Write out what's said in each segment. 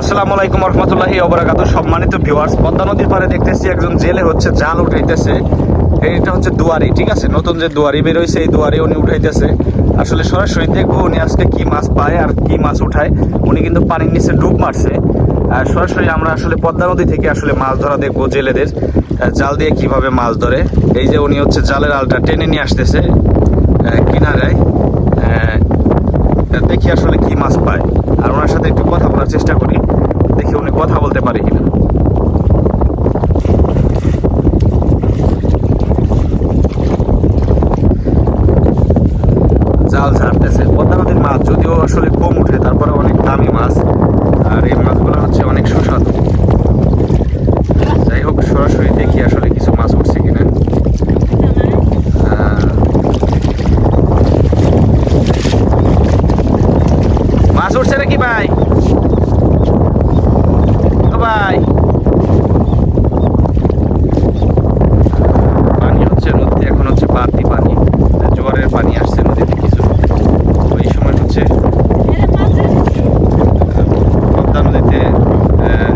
আসসালামু আলাইকুম রহমতুল্লাহি অবরাকাত সম্মানিত ভিউয়ার্স, পদ্মা নদীর পারে দেখতেছি একজন জেলে হচ্ছে জাল উঠাইতেছে। এইটা হচ্ছে দুয়ারি, ঠিক আছে? নতুন যে দুয়ারি বেরোইছে, এই দুয়ারি উনি উঠাইতেছে। আসলে সরাসরি দেখব উনি আজকে কি মাছ পায় আর কি মাছ উঠায়। উনি কিন্তু পানির নিচে ডুব মারছে। আর সরাসরি আমরা আসলে পদ্মা নদী থেকে আসলে মাছ ধরা দেখব জেলেদের। জাল দিয়ে কীভাবে মাছ ধরে। এই যে উনি হচ্ছে জালের আলটা টেনে নিয়ে আসতেছে কিনারায়। দেখি আসলে কি মাছ পায়। আর ওনার সাথে একটু কথা বলার চেষ্টা বলতে পারে কিনা। জাল ছাড়তেছে পদ্মা নদীর মাছ, যদিও আসলে কম উঠে, তারপরে অনেক দামি মাছ। আর এই মাছগুলো হচ্ছে অনেক সুস্বাদু যাই হোক সরাসরি দেখি আসলে কিছু মাছ উঠছে কিনা আহ, মাছ উঠছে নাকি ভাই ও ভাই পানি হচ্ছে নদীতে এখন হচ্ছে বাড়তি পানি জোয়ারের পানি আসছে নদীতে কিছু তো এই সময় হচ্ছে পদ্মা নদীতে আহ,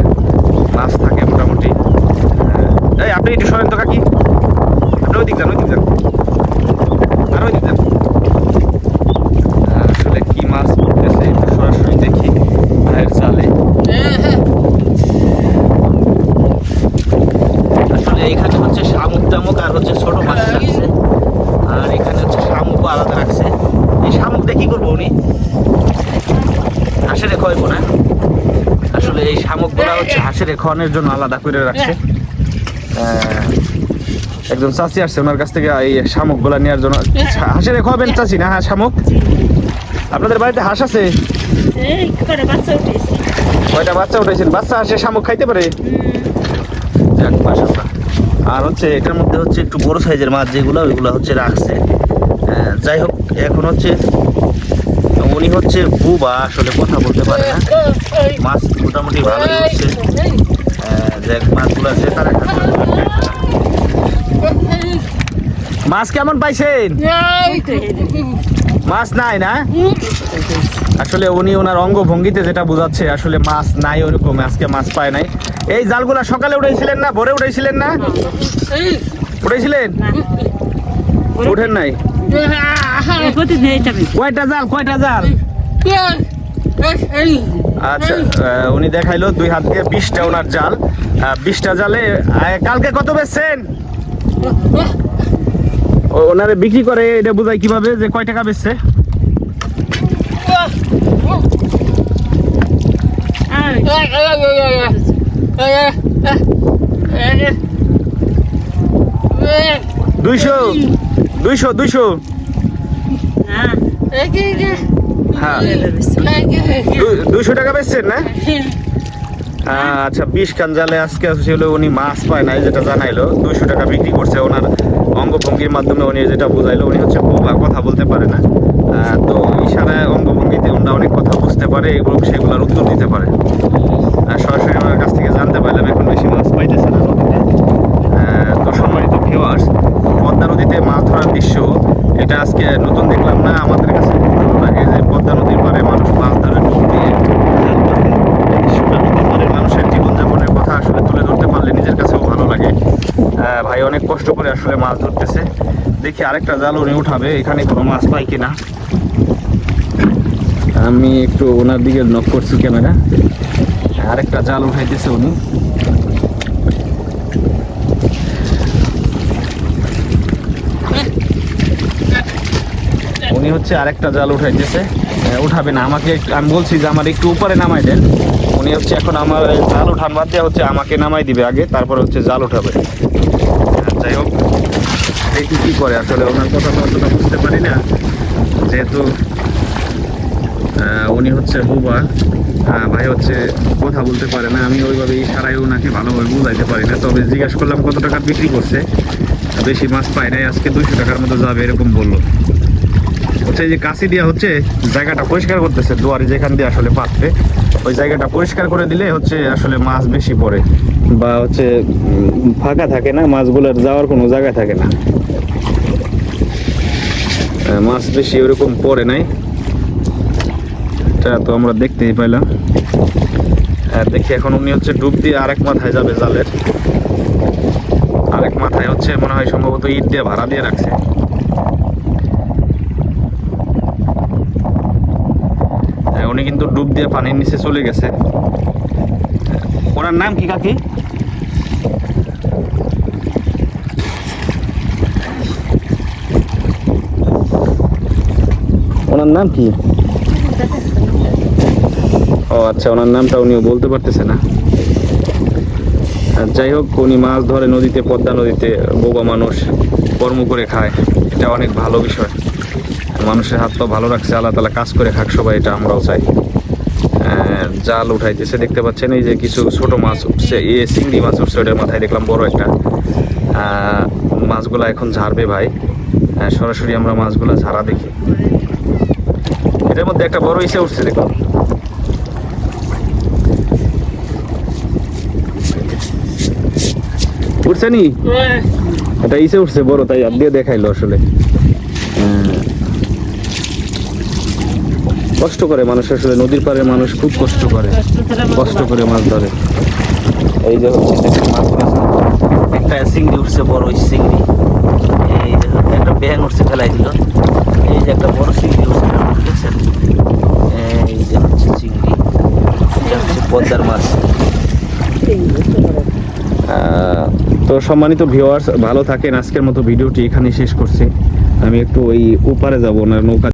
মাছ থাকে মোটামুটি আহ, এই আপনি একটু সরেন তো কাকি। আপনি ওই দিক যান ওই দিক যান। আর ওই দিক যান। আসলে কি মাছ উঠতেছে সরাসরি দেখি ভাইয়ের চালে আসলে এখানে হচ্ছে শামুক টামুক আর হচ্ছে ছোট মাছ রাখছে। আর এখানে হচ্ছে শামুকও আলাদা রাখছে। এই শামুক দিয়ে কি করব উনি? হাঁসের খাওয়াইবো না? আসলে এই শামুকগুলো হচ্ছে হাঁসের খাওয়ানোর জন্য আলাদা করে রাখছে। একজন চাষি আসছে ওনার কাছ থেকে এই শামুকগুলা নেওয়ার জন্য। হাঁসের খাওয়াবেন চাষি না হ্যাঁ শামুক? আপনাদের বাড়িতে হাঁস আছে? কয়টা বাচ্চা উঠেছেন? বাচ্চা হাঁসে শামুক খাইতে পারে? যাক। আর হচ্ছে এটার মধ্যে হচ্ছে একটু বড় সাইজের মাছ যেগুলো ওইগুলো হচ্ছে রাখছে। যাই হোক এখন হচ্ছে উনি হচ্ছে বুবা আসলে কথা বলতে পারে না। মাছ মোটামুটি ভালোই হচ্ছে আহ, যাক মাছগুলো আছে তারা মাছ কেমন পাইছেন? মাছ নাই না? আসলে উনি ওনার অঙ্গভঙ্গিতে যেটা বোঝাচ্ছে, আসলে মাছ নাই ওরকম, আজকে মাছ পায় নাই। এই জালগুলা সকালে উঠেছিলেন না? ভোরে উঠেছিলেন না? উঠেছিলেন? উঠেন নাই? কয়টা জাল? কয়টা জাল? আচ্ছা উনি দেখাইলো দুই হাত দিয়ে বিশটা ওনার জাল। বিশটা জালে কালকে কত বেচছেন? ওনারে বিক্রি করে এটা বোঝায় কীভাবে যে কয় টাকা বেচছে? দুইশো দুইশো দুইশো। হ্যাঁ। দুইশো টাকা বেচছেন না? আচ্ছা বিশ খান জালে আজকে ছিল উনি মাছ পায় নাই, যেটা জানাইলো। দুইশো টাকা বিক্রি করছে ওনার অঙ্গভঙ্গির মাধ্যমে উনি যেটা বুঝাইলো, উনি হচ্ছে বোবা, কথা বলতে পারে না। তো ইশারায় অঙ্গভঙ্গিতে ওনারা অনেক কথা বুঝতে পারে এগুলো সেগুলোর উত্তর দিতে পারে। সরাসরি ওনার কাছ থেকে জানতে পারলাম এখন বেশি মাছ পাইতেছে না তো সম্মানিত ভিউয়ার্স পদ্মা নদীতে মাছ ধরার দৃশ্য, এটা আজকে নতুন দেখলাম না, আমাদের কাছে লাগে যে পদ্মা নদীর পারে মানুষ মাছ ধরে ডুব দিয়ে জাল পাতে। এই দৃশ্যটা নদীর পাড়ের মানুষের জীবনযাপনের কথা আসলে তুলে ধরতে পারলে নিজের কাছেও ভালো লাগে আহ, ভাই অনেক কষ্ট করে আসলে মাছ ধরতেছে। দেখি আরেকটা জাল উনি উঠাবে, এখানে কোনো মাছ পাই কিনা। আমি একটু ওনার দিকে নক করছি ক্যামেরা। আরেকটা জাল উঠাইতেছে উনি। উনি হচ্ছে আরেকটা জাল উঠাইতেছে। উঠাবে না, আমাকে আমি বলছি যে আমার একটু উপরে নামাই দেন। উনি হচ্ছে এখন আমার জাল উঠান বাদ দিয়ে হচ্ছে আমাকে নামাই দিবে আগে, তারপর হচ্ছে জাল উঠাবে। যাই হোক দেখি কি করে? আসলে ওনার কথা অতটা বুঝতে পারি না। যেহেতু উনি হচ্ছে বুবা ভাই হচ্ছে কথা বলতে পারে না। আমি ওইভাবে ইশারায় ওনাকে ভালোভাবে বুঝাইতে পারি না। তবে জিজ্ঞাসা করলাম কত টাকা বিক্রি করছে। বেশি মাছ পাই নাই, আজকে দুইশো টাকার মতো যাবে, এরকম বলল। হচ্ছে যে কাশি দিয়া হচ্ছে, জায়গাটা পরিষ্কার করতেছে, দুয়ারে যেখান দিয়ে আসলে পাতবে ওই জায়গাটা পরিষ্কার করে দিলে হচ্ছে আসলে মাছ বেশি পড়ে। বা হচ্ছে ফাঁকা থাকে না মাছগুলোর যাওয়ার কোনো জায়গা থাকে না। মাছ বেশি ওরকম পড়ে নাই। এটা তো আমরা দেখতেই পাইলাম। দেখি এখন উনি হচ্ছে ডুব দিয়ে আরেক মাথায় যাবে জালের। আরেক মাথায় হচ্ছে মনে হয় সম্ভবত ইট দিয়ে ভাড়া দিয়ে রাখছে হ্যাঁ, উনি কিন্তু ডুব দিয়ে পানির নিচে চলে গেছে। ওনার নাম কি কাকি? ওনার নাম কি? ও আচ্ছা ওনার নামটা উনিও বলতে পারতেছে না। যাই হোক, উনি মাছ ধরে নদীতে, পদ্মা নদীতে, বোবা মানুষ কর্ম করে খায়। এটা অনেক ভালো বিষয়। মানুষের হাত পা ভালো রাখছে, আল্লাহ তালা কাজ করে খাক সবাই, এটা আমরাও চাই। জাল উঠাইতেছে দেখতে পাচ্ছেন এই যে কিছু ছোট মাছ উঠছে এ চিংড়ি মাছ উঠছে ওটার মাথায় দেখলাম বড় একটা মাছগুলা এখন ঝাড়বে ভাই। আহ, সরাসরি আমরা মাছগুলো ঝাড়া দেখি। এটার মধ্যে একটা বড় ইসে উঠছে দেখুন। উঠছে নি? এটা ইসে উঠছে বড় তাই দিয়ে দেখাইলো আসলে। হ্যাঁ। কষ্ট করে মানুষ আসলে নদীর পাড়ে মানুষ খুব কষ্ট করে। কষ্ট করে মাছ ধরে। এই যে হচ্ছে একটা চিংড়ি উঠছে বড় চিংড়ি। এই যে একটা ব্যাং উঠছে ফেলাই দিল। এই যে একটা বড় চিংড়ি উঠছে দেখছেন? এই যে হচ্ছে চিংড়ি। এটা হচ্ছে পদ্মার মাছ। তো সম্মানিত ভিউয়ার্স ভালো থাকেন। আজকের মতো ভিডিওটি এখানে শেষ করছি। আমি একটু ওই ওপারে যাব না নৌকা